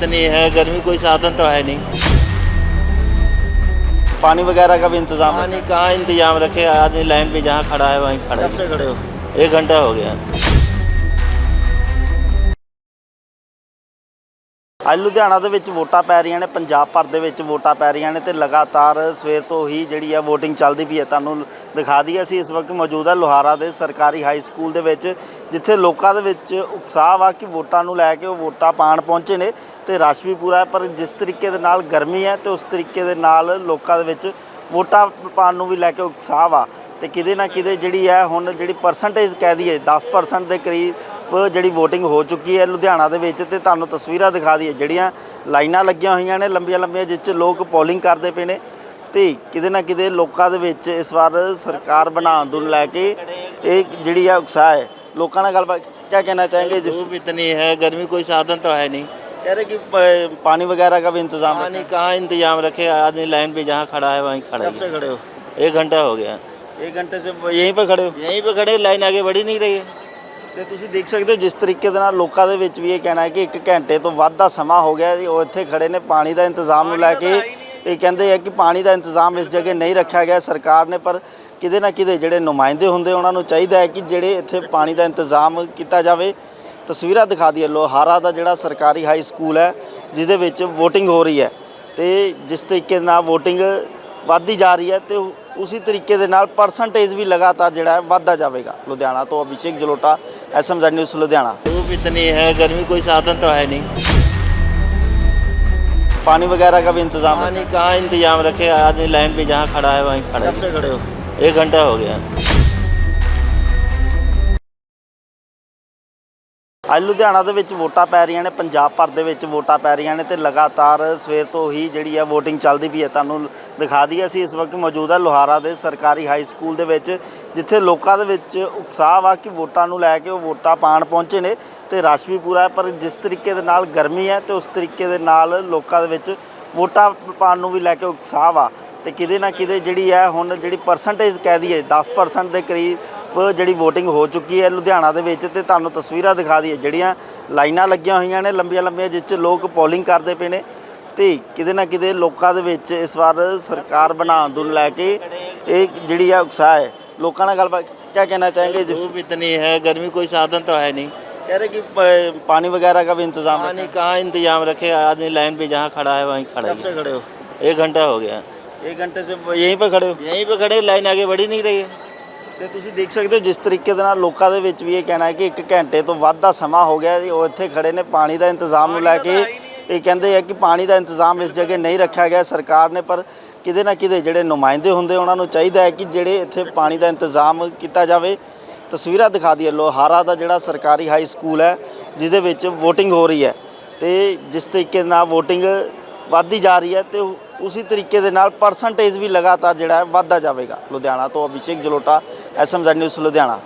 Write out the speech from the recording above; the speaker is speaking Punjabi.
इतनी है गर्मी कोई साधन तो है नहीं पानी वगैरह का भी इंतजाम है पानी कहाँ इंतजाम रखे आदमी लाइन पे जहाँ खड़ा है वहीं खड़ा कब से है खड़े हो एक घंटा हो गया ਅੱਜ ਲੁਧਿਆਣਾ ਦੇ ਵਿੱਚ ਵੋਟਾਂ ਪੈ ਰਹੀਆਂ ਨੇ, ਪੰਜਾਬ ਭਰ ਦੇ ਵਿੱਚ ਵੋਟਾਂ ਪੈ ਰਹੀਆਂ ਨੇ ਤੇ ਲਗਾਤਾਰ ਸਵੇਰ ਤੋਂ ਹੀ ਜਿਹੜੀ ਆ ਵੋਟਿੰਗ ਚੱਲਦੀ ਪਈ ਹੈ, ਤੁਹਾਨੂੰ ਦਿਖਾ ਦਈਏ, ਅਸੀਂ ਇਸ ਵਕਤ ਮੌਜੂਦ ਹੈ ਲੋਹਾਰਾ ਦੇ ਸਰਕਾਰੀ ਹਾਈ ਸਕੂਲ ਦੇ ਵਿੱਚ, ਜਿੱਥੇ ਲੋਕਾਂ ਦੇ ਵਿੱਚ ਉਤਸ਼ਾਹ ਵਾ ਕਿ ਵੋਟਾਂ ਨੂੰ ਲੈ ਕੇ ਉਹ ਵੋਟਾਂ ਪਾਣ ਪਹੁੰਚੇ ਨੇ ਤੇ ਰਸ਼ ਵੀ ਪੂਰਾ ਹੈ, ਪਰ ਜਿਸ ਤਰੀਕੇ ਦੇ ਨਾਲ ਗਰਮੀ ਹੈ ਤੇ ਉਸ ਤਰੀਕੇ ਦੇ ਨਾਲ ਲੋਕਾਂ ਦੇ ਵਿੱਚ ਵੋਟਾਂ ਪਾਣ ਨੂੰ ਵੀ ਲੈ ਕੇ ਉਤਸ਼ਾਹ ਵਾ ਤੇ ਕਿਤੇ ਨਾ ਕਿਤੇ ਜਿਹੜੀ ਹੈ, ਹੁਣ ਜਿਹੜੀ ਪਰਸੈਂਟੇਜ ਕਹਿ ਦਈਏ 10% ਦੇ ਕਰੀਬ ਜਿਹੜੀ VOTING ਹੋ ਚੁੱਕੀ ਹੈ ਲੁਧਿਆਣਾ ਦੇ ਵਿੱਚ ਤੇ ਤੁਹਾਨੂੰ ਤਸਵੀਰਾਂ ਦਿਖਾ ਦਈਏ ਜਿਹੜੀਆਂ ਲਾਈਨਾਂ ਲੱਗੀਆਂ ਹੋਈਆਂ ਨੇ ਲੰਬੀਆਂ ਲੰਬੀਆਂ ਜਿਸ 'ਚ ਲੋਕ ਪੋਲਿੰਗ ਕਰਦੇ ਪਏ ਨੇ ਤੇ ਕਿਤੇ ਨਾ ਕਿਤੇ ਲੋਕਾਂ ਦੇ ਵਿੱਚ ਇਸ ਵਾਰ ਸਰਕਾਰ ਬਣਾਉਣ ਨੂੰ ਲੈ ਕੇ ਇਹ ਜਿਹੜੀ ਆ ਉਕਸਾਹ ਹੈ ਲੋਕਾਂ ਨਾਲ ਗੱਲਬਾਤ ਕੀ ਕਹਿਣਾ ਚਾहेंगे जो इतनी है गर्मी कोई साधन तो है नहीं कह रहे कि प- पानी वगैरह का भी इंतजाम है पानी कहाँ इंतजाम रखे आदमी लाइन पे जहाँ खड़ा है वहीं खड़ा कब से ही खड़े हो है। एक घंटा हो गया एक घंटे से यहीं पर खड़े हो यहीं पे खड़े लाइन आगे बढ़ी नहीं रही है ਤੇ ਤੁਸੀਂ ਦੇਖ ਸਕਦੇ ਹੋ ਜਿਸ ਤਰੀਕੇ ਦੇ ਨਾਲ ਲੋਕਾਂ ਦੇ ਵਿੱਚ ਵੀ ਇਹ ਕਹਿਣਾ ਹੈ ਕਿ 1 ਘੰਟੇ ਤੋਂ ਵੱਧ ਦਾ ਸਮਾਂ ਹੋ ਗਿਆ ਜੀ, ਉਹ ਇੱਥੇ ਖੜੇ ਨੇ ਪਾਣੀ ਦਾ ਇੰਤਜ਼ਾਮ ਨੂੰ ਲੈ ਕੇ ਇਹ ਕਹਿੰਦੇ ਆ ਕਿ ਪਾਣੀ ਦਾ ਇੰਤਜ਼ਾਮ ਇਸ ਜਗ੍ਹਾ ਨਹੀਂ ਰੱਖਿਆ ਗਿਆ ਸਰਕਾਰ ਨੇ ਪਰ ਕਿਤੇ ਨਾ ਕਿਤੇ ਜਿਹੜੇ ਨੁਮਾਇੰਦੇ ਹੁੰਦੇ ਉਹਨਾਂ ਨੂੰ ਚਾਹੀਦਾ ਹੈ ਕਿ ਜਿਹੜੇ ਇੱਥੇ ਪਾਣੀ ਦਾ ਇੰਤਜ਼ਾਮ ਕੀਤਾ ਜਾਵੇ। ਤਸਵੀਰਾਂ ਦਿਖਾ ਦਈਏ ਲੋਹਾਰਾ ਦਾ ਜਿਹੜਾ ਸਰਕਾਰੀ ਹਾਈ ਸਕੂਲ ਹੈ ਜਿਸ ਦੇ ਵਿੱਚ VOTING ਹੋ ਰਹੀ ਹੈ। ਤੇ ਜਿਸ ਤਰੀਕੇ ਨਾਲ VOTING ਵੱਧਦੀ ਜਾ ਰਹੀ ਹੈ ਤੇ ਉਸੇ ਤਰੀਕੇ ਦੇ ਨਾਲ ਪਰਸੈਂਟੇਜ ਵੀ ਲਗਾਤਾਰ ਜਿਹੜਾ ਹੈ ਵੱਧਦਾ ਜਾਵੇਗਾ ਲੁਧਿਆਣਾ ਤੋਂ ਅਭਿਸ਼ੇਕ ਜਲੋਟਾ ਐਸਐਮਜ਼ੈਡ ਨਿਊਜ਼ ਲੁਧਿਆਣਾ धूप इतनी है गर्मी कोई साधन तो है नहीं पानी वगैरह का भी इंतजाम है पानी कहाँ इंतजाम रखे आदमी लाइन पे जहाँ खड़ा है वहीं खड़ा कब है से खड़े हो एक घंटा हो गया ਅੱਜ ਲੁਧਿਆਣਾ ਦੇ ਵਿੱਚ ਵੋਟਾਂ ਪੈ ਰਹੀਆਂ ਨੇ, ਪੰਜਾਬ ਭਰ ਦੇ ਵਿੱਚ ਵੋਟਾਂ ਪੈ ਰਹੀਆਂ ਨੇ ਤੇ ਲਗਾਤਾਰ ਸਵੇਰ ਤੋਂ ਹੀ ਜਿਹੜੀ ਹੈ ਵੋਟਿੰਗ ਚੱਲਦੀ ਪਈ ਹੈ, ਤੁਹਾਨੂੰ ਦਿਖਾ ਦਈਏ, ਅਸੀਂ ਇਸ ਵਕਤ ਮੌਜੂਦ ਹੈ ਲੋਹਾਰਾ ਦੇ ਸਰਕਾਰੀ ਹਾਈ ਸਕੂਲ ਦੇ ਵਿੱਚ, ਜਿੱਥੇ ਲੋਕਾਂ ਦੇ ਵਿੱਚ ਉਤਸ਼ਾਹ ਵਾ ਕਿ ਵੋਟਾਂ ਨੂੰ ਲੈ ਕੇ ਉਹ ਵੋਟਾਂ ਪਾਣ ਪਹੁੰਚੇ ਨੇ ਤੇ ਰਸ਼ ਵੀ ਪੂਰਾ ਹੈ, ਪਰ ਜਿਸ ਤਰੀਕੇ ਦੇ ਨਾਲ ਗਰਮੀ ਹੈ ਤੇ ਉਸ ਤਰੀਕੇ ਦੇ ਨਾਲ ਲੋਕਾਂ ਦੇ ਵਿੱਚ ਵੋਟਾਂ ਪਾਣ ਨੂੰ ਵੀ ਲੈ ਕੇ ਉਤਸ਼ਾਹ ਵਾ ਤੇ ਕਿਤੇ ਨਾ ਕਿਤੇ ਜਿਹੜੀ ਹੈ, ਹੁਣ ਜਿਹੜੀ ਪਰਸੈਂਟੇਜ ਕਹਿ ਦਈਏ 10% ਦੇ ਕਰੀਬ ਜਿਹੜੀ VOTING ਹੋ ਚੁੱਕੀ ਹੈ ਲੁਧਿਆਣਾ ਦੇ ਵਿੱਚ ਤੇ ਤੁਹਾਨੂੰ ਤਸਵੀਰਾਂ ਦਿਖਾ ਦਈਏ ਜਿਹੜੀਆਂ ਲਾਈਨਾਂ ਲੱਗੀਆਂ ਹੋਈਆਂ ਨੇ ਲੰਬੀਆਂ ਲੰਬੀਆਂ ਜਿਸ 'ਚ ਲੋਕ ਪੋਲਿੰਗ ਕਰਦੇ ਪਏ ਨੇ ਤੇ ਕਿਤੇ ਨਾ ਕਿਤੇ ਲੋਕਾਂ ਦੇ ਵਿੱਚ ਇਸ ਵਾਰ ਸਰਕਾਰ ਬਣਾਉਣ ਨੂੰ ਲੈ ਕੇ ਇਹ ਜਿਹੜੀ ਆ ਉਕਸਾਹ ਹੈ ਲੋਕਾਂ ਨਾਲ ਗੱਲਬਾਤ ਕੀ ਕਹਿਣਾ ਚਾहेंगे जो धूप इतनी है गर्मी कोई साधन तो है नहीं कह रहे कि प- पानी वगैरह का भी इंतजाम पानी कहाँ इंतजाम रखे आदमी लाइन पे जहाँ खड़ा है वहीं खड़ा कब से ही है। खड़े हो एक घंटा हो गया एक घंटे से यहीं पर खड़े हो यहीं पे खड़े लाइन आगे बढ़ी नहीं रही है ਤੇ ਤੁਸੀਂ ਦੇਖ ਸਕਦੇ ਹੋ ਜਿਸ ਤਰੀਕੇ ਦੇ ਨਾਲ ਲੋਕਾਂ ਦੇ ਵਿੱਚ ਵੀ ਇਹ ਕਹਿਣਾ ਹੈ ਕਿ 1 ਘੰਟੇ ਤੋਂ ਵੱਧ ਦਾ ਸਮਾਂ ਹੋ ਗਿਆ ਜੀ, ਉਹ ਇੱਥੇ ਖੜੇ ਨੇ ਪਾਣੀ ਦਾ ਇੰਤਜ਼ਾਮ ਨੂੰ ਲੈ ਕੇ ਇਹ ਕਹਿੰਦੇ ਆ ਕਿ ਪਾਣੀ ਦਾ ਇੰਤਜ਼ਾਮ ਇਸ ਜਗ੍ਹਾ ਨਹੀਂ ਰੱਖਿਆ ਗਿਆ। ਸਰਕਾਰ ਨੇ ਪਰ ਕਿਤੇ ਨਾ ਕਿਤੇ ਜਿਹੜੇ ਨੁਮਾਇੰਦੇ ਹੁੰਦੇ ਉਹਨਾਂ ਨੂੰ ਚਾਹੀਦਾ ਹੈ ਕਿ ਜਿਹੜੇ ਇੱਥੇ ਪਾਣੀ ਦਾ ਇੰਤਜ਼ਾਮ ਕੀਤਾ ਜਾਵੇ। ਤਸਵੀਰਾਂ ਦਿਖਾ ਦਈਏ। ਲੋਹਾਰਾ ਦਾ ਜਿਹੜਾ ਸਰਕਾਰੀ ਹਾਈ ਸਕੂਲ ਹੈ ਜਿਸ ਦੇ ਵਿੱਚ VOTING ਹੋ ਰਹੀ ਹੈ ਤੇ ਜਿਸ ਤਰੀਕੇ ਨਾਲ VOTING ਵੱਧਦੀ ਜਾ ਰਹੀ ਹੈ ਤੇ ਉਸੇ ਤਰੀਕੇ ਦੇ ਨਾਲ ਪਰਸੈਂਟੇਜ ਵੀ ਲਗਾਤਾਰ ਜਿਹੜਾ ਹੈ ਵੱਧਦਾ ਜਾਵੇਗਾ। ਲੁਧਿਆਣਾ ਤੋਂ ਅਭਿਸ਼ੇਕ ਜਲੋਟਾ ਐਸਐਮਜ਼ੈਡ ਨਿਊਜ਼ ਲੁਧਿਆਣਾ।